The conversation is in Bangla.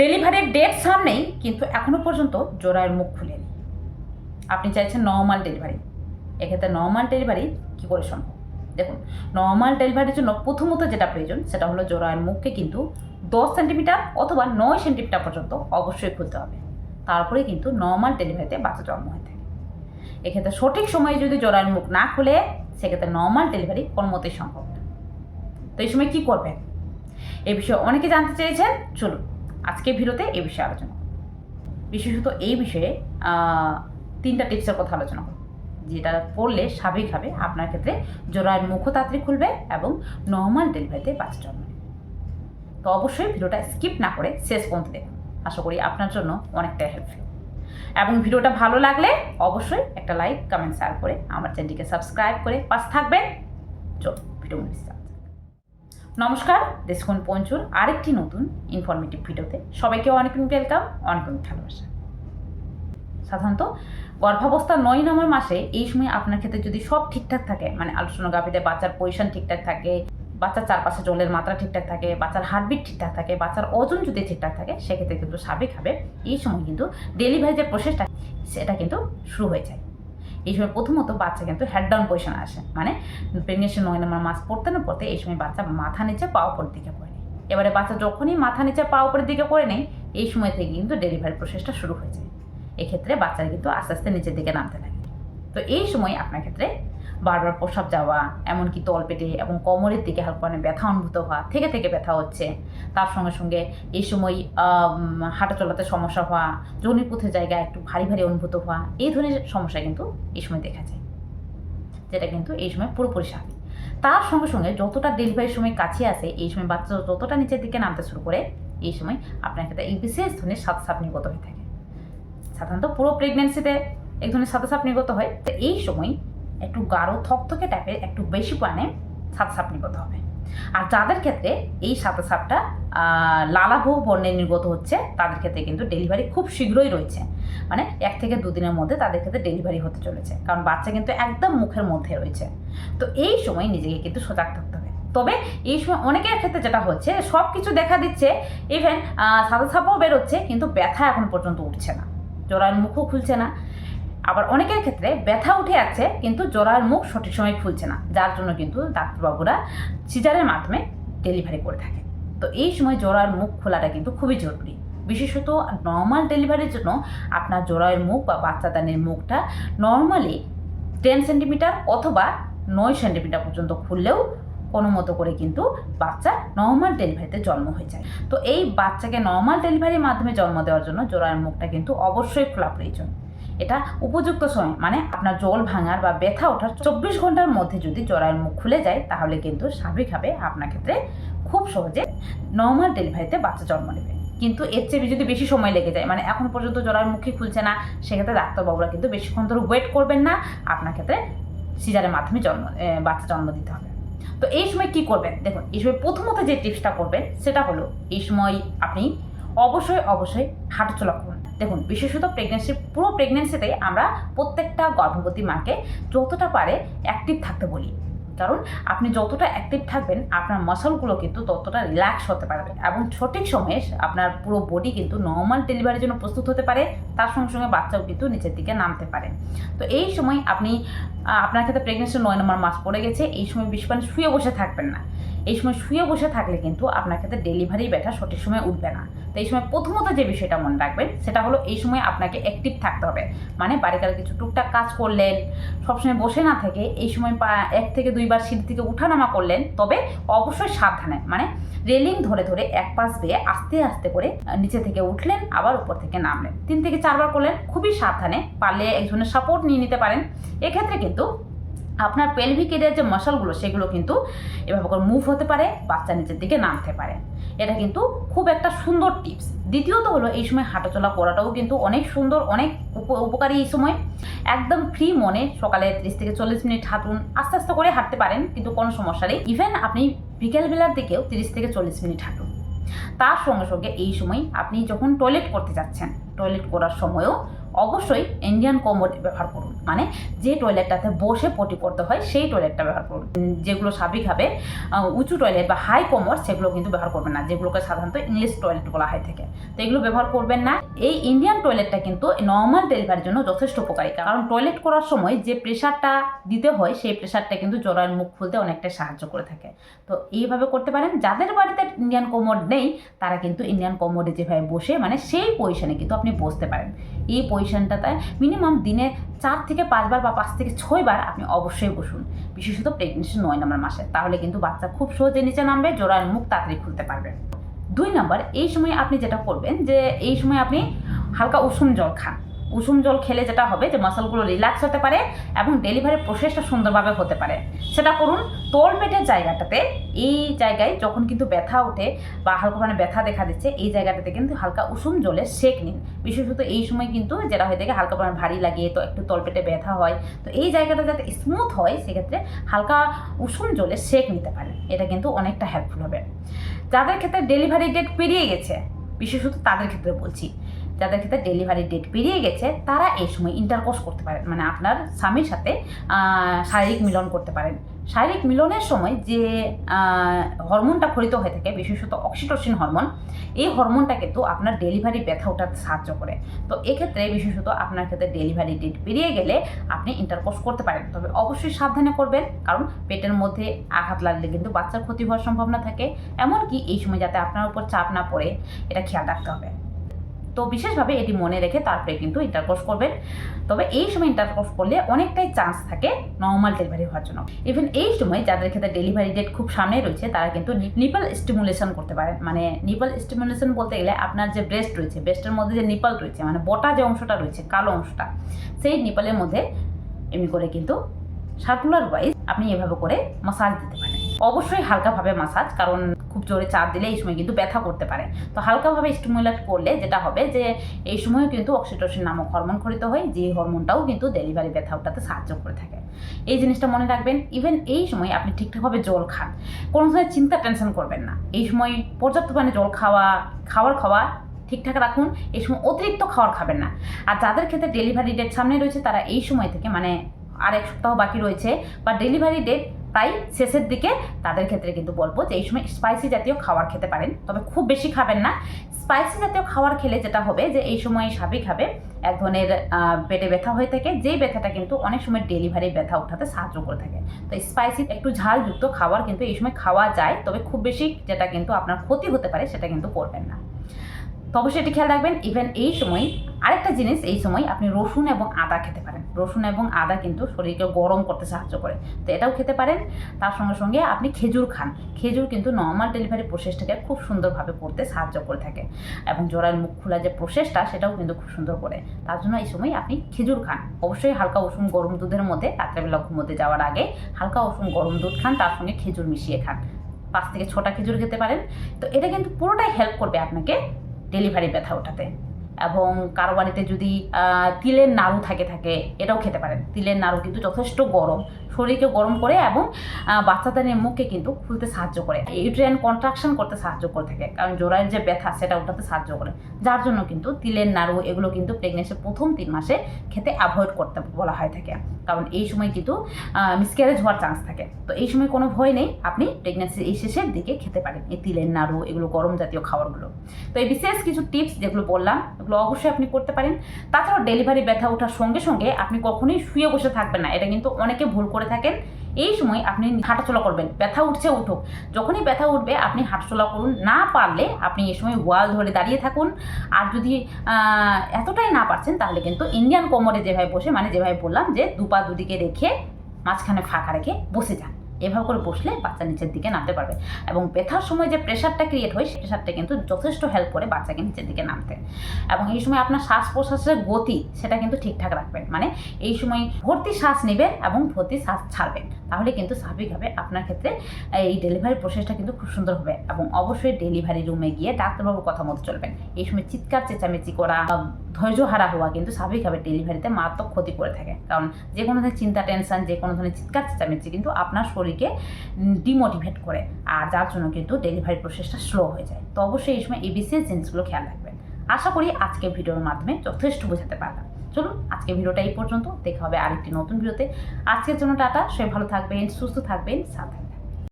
ডেলিভারির ডেট সামনেই, কিন্তু এখনও পর্যন্ত জোড়ায়ের মুখ খুলেনি। আপনি চাইছেন নর্মাল ডেলিভারি এক্ষেত্রে নর্মাল ডেলিভারি কী করে সম্ভব? দেখুন নর্মাল ডেলিভারির জন্য প্রথমত যেটা প্রয়োজন, সেটা হলো জোড়ায়ের মুখকে কিন্তু দশ সেন্টিমিটার অথবা নয় সেন্টিমিটার পর্যন্ত অবশ্যই খুলতে হবে। তারপরে কিন্তু নর্মাল ডেলিভারিতে বাচ্চা জন্ম হয়ে থাকে। এক্ষেত্রে সঠিক সময়ে যদি জোড়ায়ের মুখ না খুলে, সেক্ষেত্রে নর্মাল ডেলিভারি কোনো মতেই সম্ভব না। তো এই সময় কী করবেন? এ বিষয়ে অনেকে জানতে চেয়েছেন, চলুন। আজকে ভিডিওতে এ বিষয়ে আলোচনা বিশেষত এই বিষয়ে তিনটা টিপসের কথা আলোচনা করব। যেটা করলে স্বাভাবিকভাবে আপনার ক্ষেত্রে জোড়ায়ের মুখ তাড়াতাড়ি খুলবে এবং নর্মাল ডেলিভারিতে বাচ্চা জন্ম তো অবশ্যই ভিডিওটা স্কিপ না করে শেষ পর্যন্ত দেখুন। আশা করি আপনার জন্য অনেকটাই হেল্পফুল এবং ভিডিওটা ভালো লাগলে অবশ্যই একটা লাইক কমেন্ট শেয়ার করে আমার চ্যানেলটিকে সাবস্ক্রাইব করে পাশ থাকবেন। চল ভিডিও নমস্কার, দেশকুন পঞ্চুর আরেকটি নতুন ইনফরমেটিভ ভিডিওতে সবাইকে অনেক ওয়েলকাম অনেক অনেক ভালোবাসা। সাধারণত গর্ভাবস্থা নয় নম্বর মাসে এই সময় আপনার ক্ষেত্রে যদি সব ঠিকঠাক থাকে মানে আলোচনা গাভিতে বাচ্চার পজিশন ঠিকঠাক থাকে, বাচ্চার চারপাশে জলের মাত্রা ঠিকঠাক থাকে, বাচ্চার হার্টবিট ঠিকঠাক থাকে, বাচ্চার ওজন যদি ঠিকঠাক থাকে, সেক্ষেত্রে কিন্তু স্বাভাবিকভাবে এই সময় কিন্তু ডেলিভারি যে প্রসেসটা সেটা কিন্তু শুরু হয়ে যায়। এই সময় প্রথমত বাচ্চা কিন্তু হেড ডাউন পজিশনে আসে। মানে প্রেগনেন্সি নয় নম্বর মাস পড়তে না পড়তে এই সময় বাচ্চা মাথা নিচে পা উপর দিকে পড়ে এবারে বাচ্চা যখনই মাথা নিচে পা উপরের দিকে করে নেয়, এই সময় থেকে কিন্তু ডেলিভারি প্রসেসটা শুরু হয়ে যায়। এক্ষেত্রে বাচ্চারা কিন্তু আস্তে আস্তে নিচের দিকে নামতে থাকে। তো এই সময় আপনার ক্ষেত্রে বারবার প্রসাব যাওয়া, এমনকি তলপেটে এবং কোমরের দিকে হালকা মানে ব্যথা অনুভূত হওয়া, থেকে থেকে ব্যথা হচ্ছে। তার সঙ্গে সঙ্গে এই সময় হাঁটা চলাতে সমস্যা হওয়া যৌনিপুথের জায়গায় একটু ভারী ভারী অনুভূত হওয়া, এই ধরনের সমস্যা কিন্তু এই সময় দেখা যায়। যেটা কিন্তু এই সময় পুরোপুরি স্বাভাবিক। তার সঙ্গে সঙ্গে যতটা ডেলিভারির সময় কাছে আসে এই সময় বাচ্চা যতটা নিচের দিকে নামতে শুরু করে, এই সময় আপনার ক্ষেত্রে এই বিশেষ ধরনের সাত সাপ নির্গত হয়ে থাকে। সাধারণত পুরো প্রেগনেন্সিতে এক ধরনের সাথে সাপ নির্গত হয়। তো এই সময় একটু গাঢ় থকথকে টাইপের একটু বেশি পানে সাথে সাপ নির্গত হবে। আর যাদের ক্ষেত্রে এই সাথে সাপটা লালাভো বর্ণে নির্গত হচ্ছে, তাদের ক্ষেত্রে কিন্তু ডেলিভারি খুব শীঘ্রই রয়েছে। মানে এক থেকে দুদিনের মধ্যে তাদের ক্ষেত্রে ডেলিভারি হতে চলেছে। কারণ বাচ্চা কিন্তু একদম মুখের মধ্যে রয়েছে। তো এই সময় নিজেকে কিন্তু সজাগ থাকতে হবে। তবে এই সময় অনেকের ক্ষেত্রে যেটা হচ্ছে সব কিছু দেখা দিচ্ছে ইভেন সাদা সাপও বেরোচ্ছে, কিন্তু ব্যথা এখন পর্যন্ত উঠছে না। জোড়ার মুখও খুলছে না। আবার অনেকের ক্ষেত্রে ব্যথা উঠে যাচ্ছে, কিন্তু জোড়ার মুখ সঠিক সময় খুলছে না। যার জন্য কিন্তু ডাক্তারবাবুরা সিজারের মাধ্যমে ডেলিভারি করে থাকে। তো এই সময় জোড়ার মুখ খোলাটা কিন্তু খুবই জরুরি। বিশেষত নর্মাল ডেলিভারির জন্য আপনার জোড়ার মুখ বা বাচ্চাদানের মুখটা নর্মালি টেন সেন্টিমিটার অথবা নয় সেন্টিমিটার পর্যন্ত খুললেও কোনো মতো করে কিন্তু বাচ্চা নর্মাল ডেলিভারিতে জন্ম হয়ে যায়। তো এই বাচ্চাকে নর্মাল ডেলিভারির মাধ্যমে জন্ম দেওয়ার জন্য জোড়ার মুখটা কিন্তু অবশ্যই খোলা প্রয়োজন। এটা উপযুক্ত সময় মানে আপনার জল ভাঙার বা ব্যথা ওঠার চব্বিশ ঘণ্টার মধ্যে যদি জরায়ের মুখ খুলে যায়, তাহলে কিন্তু স্বাভাবিকভাবে আপনার ক্ষেত্রে খুব সহজে নর্মাল ডেলিভারিতে বাচ্চা জন্ম নেবে। কিন্তু এর চেয়ে যদি বেশি সময় লেগে যায় মানে এখন পর্যন্ত জরায়ের মুখে খুলছে না, সেক্ষেত্রে ডাক্তারবাবুরা কিন্তু বেশিক্ষণ ধরে ওয়েট করবেন না, আপনার ক্ষেত্রে সিজারের মাধ্যমে জন্ম বাচ্চা জন্ম দিতে হবে। তো এই সময় কি করবেন? দেখুন, এই সময় প্রথমত যে টিপসটা করবেন, সেটা হলো এই সময় আপনি অবশ্যই অবশ্যই হাঁটাচলা করুন। দেখুন, বিশেষত প্রেগনেন্সি পুরো প্রেগনেন্সিতে আমরা প্রত্যেকটা গর্ভবতী মাকে যতটা পারে অ্যাক্টিভ থাকতে বলি। কারণ আপনি যতটা অ্যাক্টিভ থাকবেন, আপনার মাসলগুলো কিন্তু ততটা রিল্যাক্স হতে পারবে এবং সঠিক সময়ে আপনার পুরো বডি কিন্তু নর্মাল ডেলিভারির জন্য প্রস্তুত হতে পারে, তার সঙ্গে সঙ্গে বাচ্চাও কিন্তু নিচের দিকে নামতে পারে। তো এই সময় আপনি আপনার ক্ষেত্রে প্রেগনেন্সি নয় নম্বর মাস পড়ে গেছে, এই সময় বেশি শুয়ে বসে থাকবেন না। এই সময় শুয়ে বসে থাকলে কিন্তু আপনার ক্ষেত্রে ডেলিভারি ব্যথা সঠিক সময় উঠবে না। তো এই সময় প্রথমত যে বিষয়টা মনে রাখবেন, সেটা হলো এই সময় আপনাকে অ্যাক্টিভ থাকতে হবে। মানে বাড়িকার কিছু টুকটাক কাজ করলেন, সবসময় বসে না থেকে এই সময় এক থেকে দুইবার সিঁড়ি থেকে উঠানামা করলেন, তবে অবশ্যই সাবধানে মানে রেলিং ধরে ধরে এক পাশ দিয়ে আস্তে আস্তে করে নিচে থেকে উঠলেন, আবার উপর থেকে নামলেন। তিন থেকে চারবার করলেন, খুবই সাবধানে, পারলে একজনের সাপোর্ট নিয়ে নিতে পারেন। এক্ষেত্রে কিন্তু আপনার পেলভিক এরিয়ার যে মশালগুলো সেগুলো কিন্তু এভাবে করে মুভ হতে পারে, বাচ্চা নিচের দিকে নামতে পারে। এটা কিন্তু খুব একটা সুন্দর টিপস দ্বিতীয়ত হলো এই সময় হাঁটাচলা করাটাও কিন্তু অনেক সুন্দর, অনেক উপ- উপকারী এই সময়। একদম ফ্রি মনে সকালে ত্রিশ থেকে চল্লিশ মিনিট হাঁটুন, আস্তে আস্তে করে হাঁটতে পারেন, কিন্তু কোনো সমস্যা নেই। ইভেন আপনি বিকেলবেলার দিকেও তিরিশ থেকে চল্লিশ মিনিট হাঁটুন। তার সঙ্গে সঙ্গে এই সময় আপনি যখন টয়লেট করতে যাচ্ছেন টয়লেট করার সময়ও অবশ্যই ইন্ডিয়ান কমোড ব্যবহার করুন। মানে যে টয়লেটটাতে বসে পটি করতে হয়, সেই টয়লেটটা ব্যবহার করুন। যেগুলো স্বাভাবিকভাবে উঁচু টয়লেট বা হাই কমোড সেগুলো কিন্তু ব্যবহার করবেন না। যেগুলোকে সাধারণত ইংলিশ টয়লেট বলা হয় থেকে। তো এগুলো ব্যবহার করবেন না। এই ইন্ডিয়ান টয়লেটটা কিন্তু নর্মাল ডেলিভারির জন্য যথেষ্ট উপকারী। কারণ টয়লেট করার সময় যে প্রেশারটা দিতে হয়, সেই প্রেশারটা কিন্তু জরায়ের মুখ খুলতে অনেকটা সাহায্য করে থাকে। তো এইভাবে করতে পারেন। যাদের বাড়িতে ইন্ডিয়ান কোমোড নেই, তারা কিন্তু ইন্ডিয়ান কোমোডে যেভাবে বসে মানে সেই পজিশনে কিন্তু আপনি বসতে পারেন। এই পজিশনটাতে মিনিমাম দিনে চার থেকে পাঁচবার বা পাঁচ থেকে ছয়বার আপনি অবশ্যই বসুন। বিশেষত প্রেগনেন্সি নয় নম্বর মাসে। তাহলে কিন্তু বাচ্চা খুব সহজে নিচে নামবে, জোড়ার মুখ তাড়াতাড়ি খুলতে পারবে। দুই নম্বর, এই সময় আপনি যেটা করবেন যে, এই সময় আপনি হালকা উষুম জল খান। উষুম জল খেলে যেটা হবে যে মাসলগুলো রিল্যাক্স হতে পারে এবং ডেলিভারি প্রসেসটা সুন্দরভাবে হতে পারে। সেটা করুন তোল পেটের জায়গাটাতে এই জায়গায় যখন কিন্তু ব্যথা ওঠে বা হালকা মানে ব্যথা দেখা দিচ্ছে, এই জায়গাটাতে কিন্তু হালকা উষুম জলে সেক নিন। বিশেষত এই সময় কিন্তু যেটা হয়ে থাকে হালকা মানে ভারী লাগিয়ে তো একটু তলপেটে ব্যথা হয়, তো এই জায়গাটা যাতে স্মুথ হয়, সেক্ষেত্রে হালকা উষুম জলে সেক নিতে পারেন। এটা কিন্তু অনেকটা হেল্পফুল হবে। যাদের ক্ষেত্রে ডেলিভারি ডেট পেরিয়ে গেছে, বিশেষত তাদের ক্ষেত্রে বলছি যাদের ক্ষেত্রে ডেলিভারি ডেট পেরিয়ে গেছে, তারা এই সময় ইন্টারকোর্স করতে পারেন। মানে আপনার স্বামীর সাথে শারীরিক মিলন করতে পারেন। শারীরিক মিলনের সময় যে হরমোনটা খরিত হয়ে থাকে, বিশেষত অক্সিটোসিন হরমোন এই হরমোনটা কিন্তু আপনার ডেলিভারি ব্যথা ওঠাতে সাহায্য করে। তো এক্ষেত্রে বিশেষত আপনার ক্ষেত্রে ডেলিভারি ডেট পেরিয়ে গেলে আপনি ইন্টারকোর্স করতে পারেন। তবে অবশ্যই সাবধানে করবেন, কারণ পেটের মধ্যে আঘাত লাগলে কিন্তু বাচ্চার ক্ষতি হওয়ার সম্ভাবনা থাকে। এমনকি এই সময় যাতে আপনার উপর চাপ না পড়ে, এটা খেয়াল রাখতে হবে। তো বিশেষভাবে এটি মনে রেখে তারপরে কিন্তু ইন্টারকোর্স করবেন। তবে এই সময় ইন্টারকোর্স করলে অনেকটাই চান্স থাকে নর্মাল ডেলিভারি হওয়ার জন্য। ইভেন এই সময় যাদের ক্ষেত্রে ডেলিভারি ডেট খুব সামনে রয়েছে, তারা কিন্তু নিপল স্টিমুলেশন করতে পারেন। মানে নিপল স্টিমুলেশন বলতে গেলে আপনার যে ব্রেস্ট রয়েছে ব্রেস্টের মধ্যে যে নিপল রয়েছে মানে বটা যে অংশটা রয়েছে, কালো অংশটা, সেই নিপালের মধ্যে এমনি করে কিন্তু সার্কুলার ওয়াইজ আপনি এভাবে করে মাসাজ দিতে পারেন। অবশ্যই হালকাভাবে মাসাজ কারণ খুব জোরে চাপ দিলে এই সময় কিন্তু ব্যথা করতে পারে। তো হালকাভাবে স্টিমুলেট করলে যেটা হবে যে, এই সময়ও কিন্তু অক্সিটোসিন নামক হরমোন খরিত হয়, যে হরমোনটাও কিন্তু ডেলিভারি ব্যথা ওঠাতে সাহায্য করে থাকে। এই জিনিসটা মনে রাখবেন ইভেন এই সময় আপনি ঠিকঠাকভাবে জল খান। কোনো সময় চিন্তা টেনশন করবেন না। এই সময় পর্যাপ্ত পরিমাণে জল খাওয়া, খাবার খাওয়া ঠিকঠাক রাখুন, এই সময় অতিরিক্ত খাবার খাবেন না। আর যাদের ক্ষেত্রে ডেলিভারি ডেট সামনে রয়েছে, তারা এই সময় থেকে মানে আর এক সপ্তাহ বাকি রয়েছে, বা ডেলিভারি ডেট প্রায় শেষের দিকে তাদের ক্ষেত্রে কিন্তু বলব যে এই সময় স্পাইসি জাতীয় খাবার খেতে পারেন। তবে খুব বেশি খাবেন না। স্পাইসি জাতীয় খাবার খেলে যেটা হবে যে এই সময় স্বাভাবিকভাবে এক ধরনের পেটে ব্যথা হয়ে থাকে। যেই ব্যথাটা কিন্তু অনেক সময় ডেলিভারি ব্যথা উঠাতে সাহায্য করে থাকে। তো স্পাইসি একটু ঝালযুক্ত খাবার কিন্তু এই সময় খাওয়া যায়। তবে খুব বেশি যেটা কিন্তু আপনার ক্ষতি হতে পারে সেটা কিন্তু করবেন না। তো অবশ্যই এটি খেয়াল রাখবেন ইভেন এই সময় আরেকটা জিনিস, এই সময় আপনি রসুন এবং আদা খেতে পারেন। রসুন এবং আদা কিন্তু শরীরকে গরম করতে সাহায্য করে। তো এটাও খেতে পারেন। তার সঙ্গে সঙ্গে আপনি খেজুর খান। খেজুর কিন্তু নর্মাল ডেলিভারি প্রসেসটাকে খুব সুন্দরভাবে করতে সাহায্য করে থাকে। এবং জোড়ার মুখ খোলা যে প্রসেসটা সেটাও কিন্তু খুব সুন্দর করে। তার জন্য এই সময় আপনি খেজুর খান। অবশ্যই হালকা উষুম গরম দুধের মধ্যে, রাত্রেবেলা ঘুমোতে যাওয়ার আগে হালকা উষুম গরম দুধ খান, তার সঙ্গে খেজুর মিশিয়ে খান। পাঁচ থেকে ছটা খেজুর খেতে পারেন। তো এটা কিন্তু পুরোটাই হেল্প করবে আপনাকে ডেলিভারি ব্যথা ওঠাতে। এবং কারও বাড়িতে যদি তিলের নাড়ু থাকে থাকে, এটাও খেতে পারেন। তিলের নাড়ু কিন্তু যথেষ্ট গরম। শরীরকে গরম করে এবং বাচ্চাদের মুখকে কিন্তু খুলতে সাহায্য করে। ইউট্রিয়ান কন্ট্রাকশন করতে সাহায্য করে থাকে। কারণ জোড়ার যে ব্যথা, সেটা ওঠাতে সাহায্য করে। যার জন্য কিন্তু তিলের নাড়ু, এগুলো কিন্তু প্রেগনেন্সির প্রথম তিন মাসে খেতে অ্যাভয়েড করতে বলা হয় থাকে। কারণ এই সময় কিন্তু মিসক্যারেজ হওয়ার চান্স থাকে। তো এই সময় কোনো ভয় নেই, আপনি প্রেগনেন্সির এই শেষের দিকে খেতে পারেন এই তিলের নাড়ু, এগুলো গরম জাতীয় খাবারগুলো। তো এই বিশেষ কিছু টিপস যেগুলো বললাম, এগুলো অবশ্যই আপনি করতে পারেন। তাছাড়াও ডেলিভারি ব্যথা ওঠার সঙ্গে সঙ্গে আপনি কখনোই শুয়ে বসে থাকবেন না। এটা কিন্তু অনেকে ভুল করে থাকেন, এই সময় আপনি হাঁটাচলা করবেন, ব্যথা উঠছে, উঠুক। যখনই ব্যথা উঠবে, আপনি হাঁটাচলা করুন, না পারলে আপনি এই সময় ওয়াল ধরে দাঁড়িয়ে থাকুন। আর যদি এতটাই না পারছেন, তাহলে কিন্তু ইন্ডিয়ান কোমরে যেভাবে বসে মানে যেভাবে বললাম যে দুপা দুদিকে রেখে মাঝখানে ফাঁকা রেখে বসে যান। এভাবে করে বসলে বাচ্চা নিচের দিকে নামতে পারবে। এবং ব্যথার সময় যে প্রেশারটা ক্রিয়েট হয় সেই প্রেশারটা কিন্তু যথেষ্ট হেল্প করে বাচ্চাকে নিচের দিকে নামতে। এবং এই সময় আপনার শ্বাস প্রশ্বাসের গতি, সেটা কিন্তু ঠিকঠাক রাখবেন। মানে এই সময় ভর্তি শ্বাস নেবেন এবং ভর্তি শ্বাস ছাড়বেন। তাহলে কিন্তু স্বাভাবিকভাবে আপনার ক্ষেত্রে এই ডেলিভারি প্রসেসটা কিন্তু খুব সুন্দর হবে এবং অবশ্যই ডেলিভারি রুমে গিয়ে ডাক্তারবাবুর কথা মতো চলবেন। এই সময় চিৎকার, চেঁচামেচি করা ধৈর্য হারা হওয়া কিন্তু স্বাভাবিকভাবে ডেলিভারিতে মারাত্মক ক্ষতি করে থাকে। কারণ যে কোনো ধরনের চিন্তা টেনশন যে কোনো ধরনের চিৎকার, চেঁচামেচি কিন্তু আপনার শরীরকে ডিমোটিভেট করে। আর যার জন্য কিন্তু ডেলিভারি প্রসেসটা স্লো হয়ে যায়। তো অবশ্যই এই সময় বিশেষ জিনিসগুলো খেয়াল রাখবেন। আশা করি আজকের ভিডিওর মাধ্যমে যথেষ্ট বোঝাতে পারলাম। চলুন আজকে ভিডিওটা এই পর্যন্ত। দেখা হবে আরেকটি নতুন ভিডিওতে। আজকের জন্য টাটা। সে ভালো থাকবেন, সুস্থ থাকবেন। সাথে